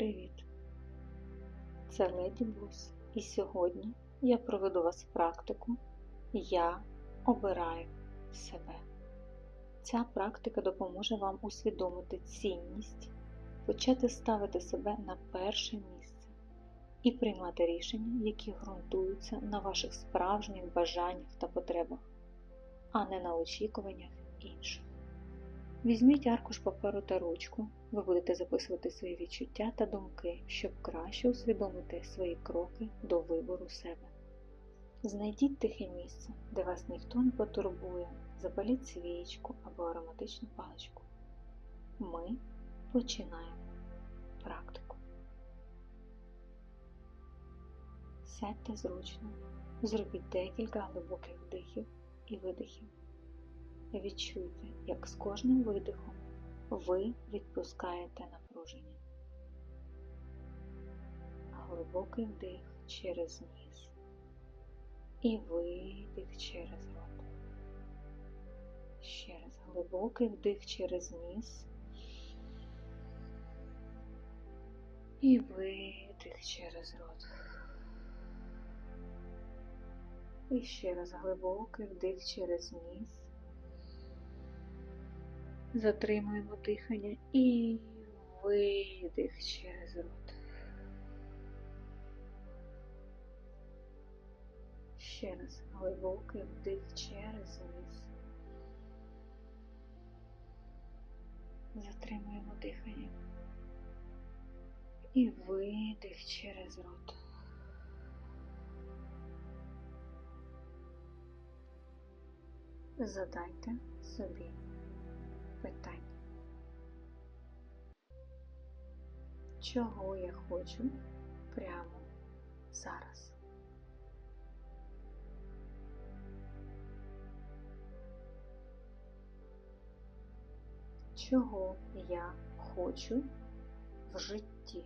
Привіт! Це Леді Бус, і сьогодні я проведу вас практику Я обираю себе. Ця практика допоможе вам усвідомити цінність, почати ставити себе на перше місце і приймати рішення, які ґрунтуються на ваших справжніх бажаннях та потребах, а не на очікуваннях інших. Візьміть аркуш паперу та ручку, ви будете записувати свої відчуття та думки, щоб краще усвідомити свої кроки до вибору себе. Знайдіть тихе місце, де вас ніхто не потурбує, запаліть свічку або ароматичну паличку. Ми починаємо практику. Сядьте зручно, зробіть декілька глибоких вдихів і видихів. Відчуйте, як з кожним видихом ви відпускаєте напруження. Глибокий вдих через ніс і видих через рот. Ще раз глибокий вдих через ніс і видих через рот. І ще раз глибокий вдих через ніс. Затримуємо дихання і видих через рот. Ще раз глибокий вдих через ніс. Затримуємо дихання. І видих через рот. Задайте собі питання. Чого я хочу прямо зараз? Чого я хочу в житті?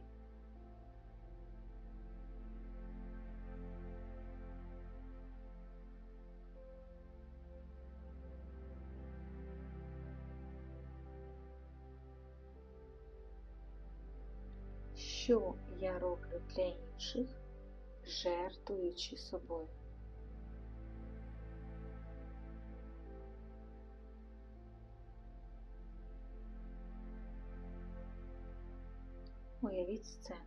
Що я роблю для інших, жертвуючи собою. Уявіть сцену.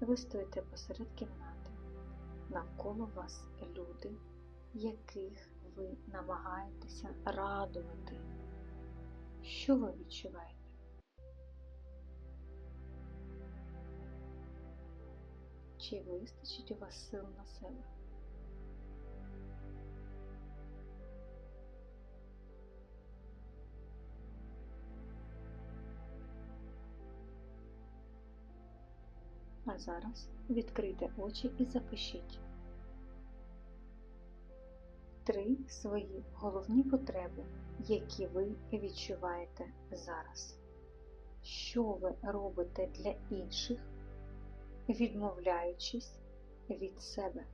Ви стоїте посеред кімнати, навколо вас люди, яких ви намагаєтеся радувати. Що ви відчуваєте? Чи вистачить у вас сил на себе? А зараз відкрийте очі і запишіть три свої головні потреби, які ви відчуваєте зараз. Що ви робите для інших? Відмовляючись від себе.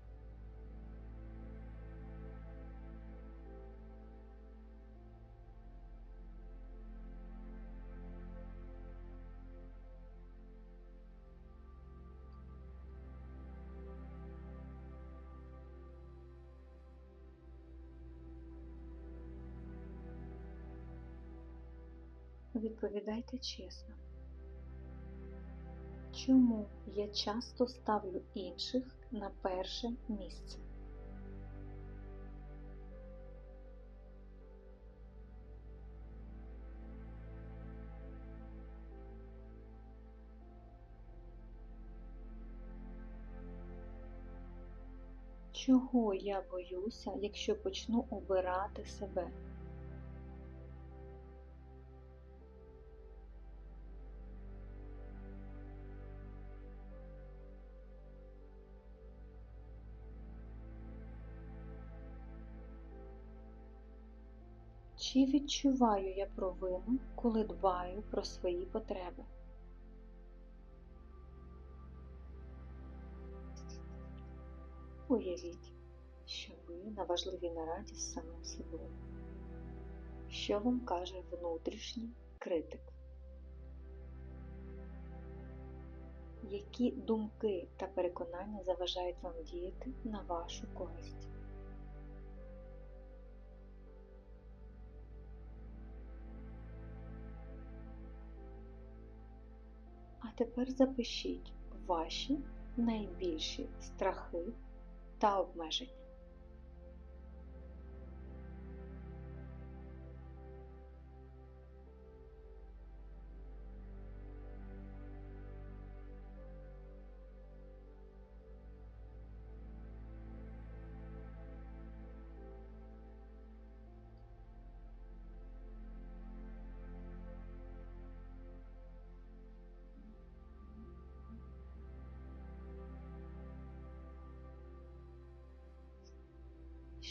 Відповідайте чесно. Чому я часто ставлю інших на перше місце? Чого я боюся, якщо почну обирати себе? Чи відчуваю я провину, коли дбаю про свої потреби? Уявіть, що ви на важливій нараді з самим собою. Що вам каже внутрішній критик? які думки та переконання заважають вам діяти на вашу користь. Тепер запишіть ваші найбільші страхи та обмеження.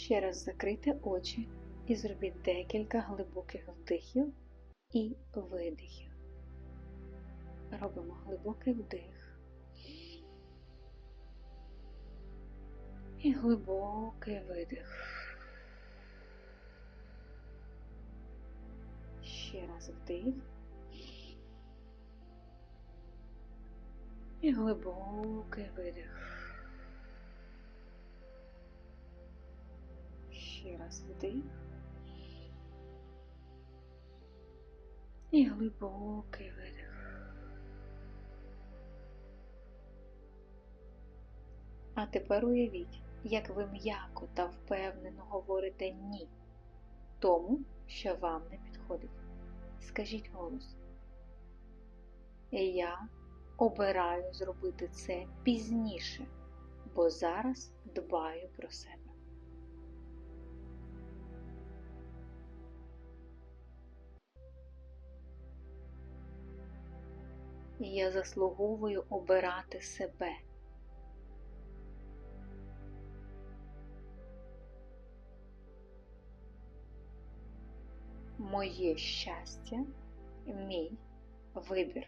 Ще раз закрийте очі і зробіть декілька глибоких вдихів і видихів. Робимо глибокий вдих і глибокий видих. Ще раз вдих і глибокий видих. Ще раз вдих і глибокий видих. А тепер уявіть, як ви м'яко та впевнено говорите ні тому, що вам не підходить. Скажіть голос. Я обираю зробити це пізніше, бо зараз дбаю про себе. Я заслуговую обирати себе. Моє щастя, мій вибір.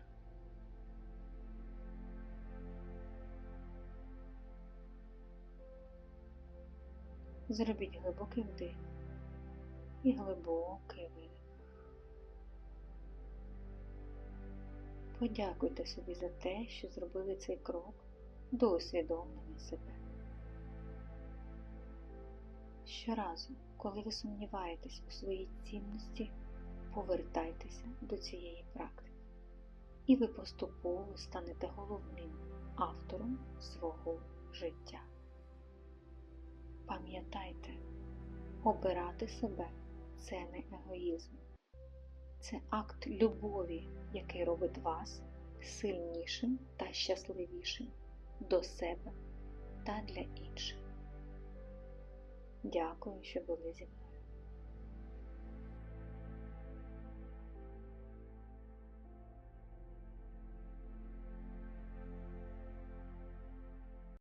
Зробіть глибокий вдих і глибокий видих. Подякуйте собі за те, що зробили цей крок до усвідомлення себе. Щоразу, коли ви сумніваєтесь у своїй цінності, повертайтеся до цієї практики, і ви поступово станете головним автором свого життя. Пам'ятайте, обирати себе це не егоїзм, це акт любові, який робить вас сильнішим та щасливішим до себе та для інших. Дякую, що були зі мною.